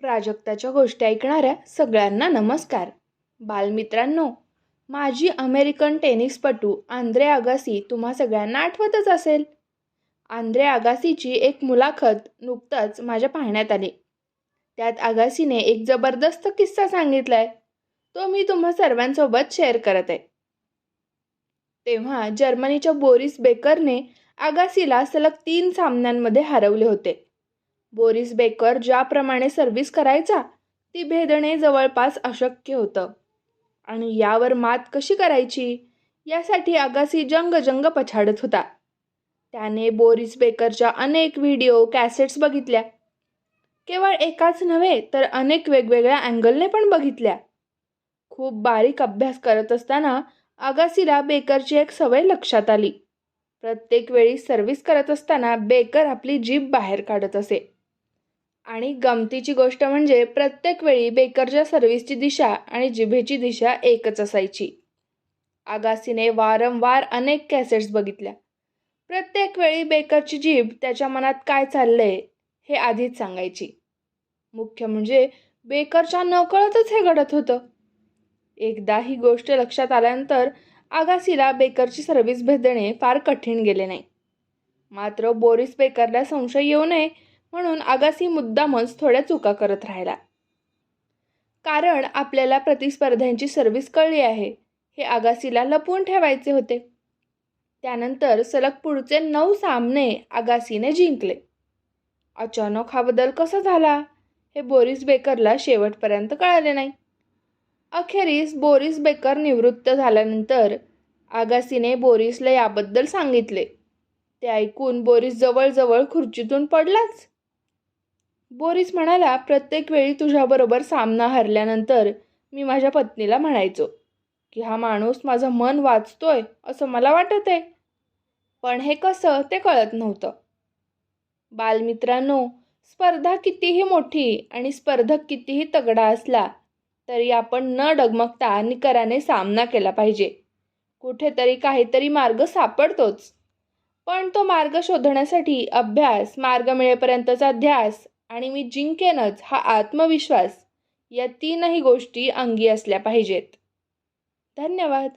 प्राजक्ताच्या गोष्टी ऐकणाऱ्या सगळ्यांना नमस्कार. बालमित्रांनो माझी अमेरिकन टेनिसपटू आंद्रे आगासी तुम्हा सगळ्यांना आठवतच असेल. आंद्रे आगासीची एक मुलाखत नुकतंच माझ्या पाहण्यात आली. त्यात आगासीने एक जबरदस्त किस्सा सांगितलाय. तो मी तुम्हा सर्वांसोबत शेअर करत आहे. तेव्हा जर्मनीच्या बोरिस बेकरने आगासीला सलग तीन सामन्यांमध्ये हरवले होते. बोरिस बेकर ज्याप्रमाणे सर्व्हिस करायचा ती भेदणे जवळपास अशक्य होतं. आणि यावर मात कशी करायची? यासाठी आगासी जंग पछाडत होता. त्याने बोरिस बेकरच्या अनेक व्हिडिओ कॅसेट्स बघितल्या. केवळ एकाच नव्हे तर अनेक वेगवेगळ्या अँगलने पण बघितल्या. खूप बारीक अभ्यास करत असताना आगासीला बेकरची एक सवय लक्षात आली. प्रत्येक वेळी सर्व्हिस करत असताना बेकर आपली जीभ बाहेर काढत असे. आणि गमतीची गोष्ट म्हणजे प्रत्येक वेळी बेकरच्या सर्व्हिसची दिशा आणि जिभेची दिशा एकच असायची. आगासीने वारंवार अनेक कॅसेट्स बघितल्या. प्रत्येक वेळी बेकरची जीभ त्याच्या मनात काय चाललंय हे आधीच सांगायची. मुख्य म्हणजे बेकरच्या नकळतच हे घडत होतं. एकदा ही गोष्ट लक्षात आल्यानंतर आगासीला बेकरची सर्व्हिस भेदणे फार कठीण गेले नाही. मात्र बोरिस बेकरला संशय येऊ नये म्हणून आगासी मुद्दामच थोड्या चुका करत राहिला. कारण आपल्याला प्रतिस्पर्ध्यांची सर्व्हिस कळली आहे हे आगासीला लपवून ठेवायचे होते. त्यानंतर सलग पुढचे नऊ सामने आगासीने जिंकले. अचानक हा बदल कसा झाला हे बोरिस बेकरला शेवटपर्यंत कळाले नाही. अखेरीस बोरिस बेकर निवृत्त झाल्यानंतर आगासीने बोरिसला याबद्दल सांगितले. ते ऐकून बोरिस जवळजवळ खुर्चीतून पडलाच. बोरिस म्हणाला प्रत्येक वेळी तुझ्याबरोबर सामना हरल्यानंतर मी माझ्या पत्नीला म्हणायचो की हा माणूस माझं मन वाचतोय असं मला वाटत आहे. पण हे कसं ते कळत नव्हतं. बालमित्रांनो स्पर्धा कितीही मोठी आणि स्पर्धक कितीही तगडा असला तरी आपण न डगमगता निकराने सामना केला पाहिजे. कुठेतरी काहीतरी मार्ग सापडतोच. पण तो मार्ग शोधण्यासाठी अभ्यास मार्ग मिळेपर्यंतचा ध्यास आणि मी जिंकेनच हा आत्मविश्वास या तीनही गोष्टी अंगी असल्या पाहिजेत. धन्यवाद.